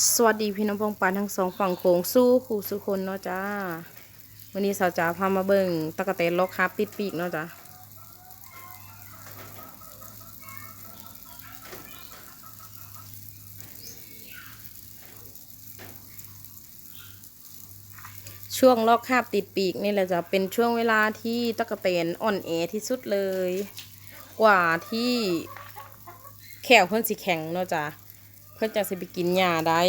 สวัสดีพี่น้องพงปานทั้งสองฝั่งโขงสู้คู่สุคนเนาะจ้าวันนี้สาวจ๋าพามาเบิ่งตะกะเตนล็อกคาปิดปีกเนาะจ้าช่วงลอกคาบติดปีกนี่แหละจ้ะเป็นช่วงเวลาที่ตะกะเตนอ่อนแอที่สุดเลย กว่าที่แขวเพิ่นสิแข็งเนาะจ้ะ พื่อจะสิไปกินหญ้าได้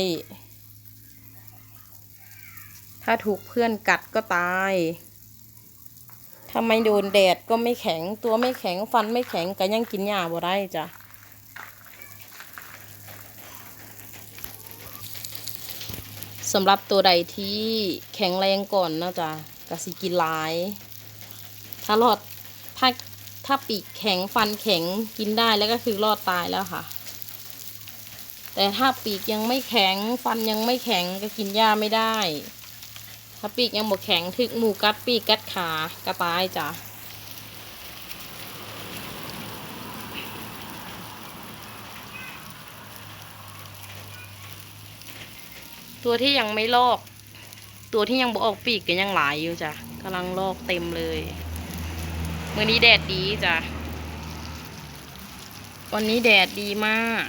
ถ้าถูกเพื่อนกัดก็ตาย ถ้าไม่โดนแดดก็ไม่แข็ง ตัวไม่แข็งฟันไม่แข็งก็ยังกินหญ้าบ่ได้จ้ะสำหรับตัวใดที่แข็งแรงก่อนนะจ้ะก็สิกินหลาย ถ้ารอดถ้าถ้าปีกแข็งฟันแข็งกินได้แล้วก็คือรอดตายแล้วค่ะ แต่ถ้าปีกยังไม่แข็งฟันยังไม่แข็งก็กินหญ้าไม่ได้ ถ้าปีกยังบกแข็งถึกหมูกัดปีกกัดขากระตายจ้ะตัวที่ยังไม่ลอก ตัวที่ยังบออกปีกก็ยังหลายอยู่จ้ะกำลังลอกเต็มเลยวันนี้แดดดีจ้ะวันนี้แดดดีมาก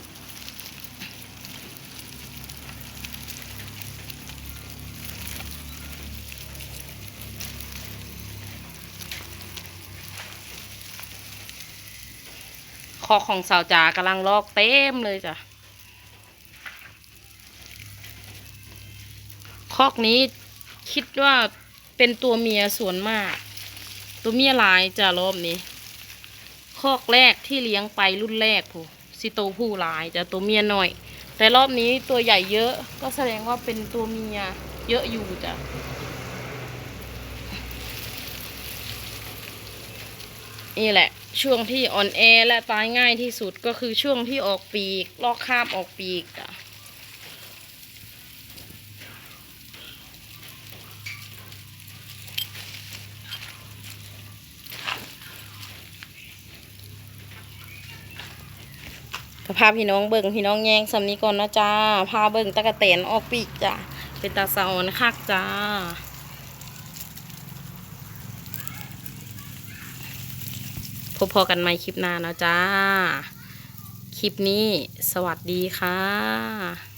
คอของสาวจ๋ากำลังลอกเต็มเลยจ้ะคอกนี้คิดว่าเป็นตัวเมียส่วนมาก ตัวเมียหลายจ้ะรอบนี้ คอกแรกที่เลี้ยงไปรุ่นแรกผู้สิโตวผู้หลายจะตัวเมียหน่อย แต่รอบนี้ตัวใหญ่เยอะก็แสดงว่าเป็นตัวเมียเยอะอยู่จ้ะ นี่แหละ ช่วงที่อ่อนแอและตายง่ายที่สุดก็คือช่วงที่ออกปีก ลอกคาบออกปีกจ้ะก็พาพี่น้องเบิ่งพี่น้องแยงสำนี้ก่อนนะจ้าพาเบิ่งตะกะเตนออกปีกจ้ะเป็นตาสะออนคักจ้า พบ พอกันใหม่คลิปหน้านะจ้า คลิปนี้สวัสดีค่ะ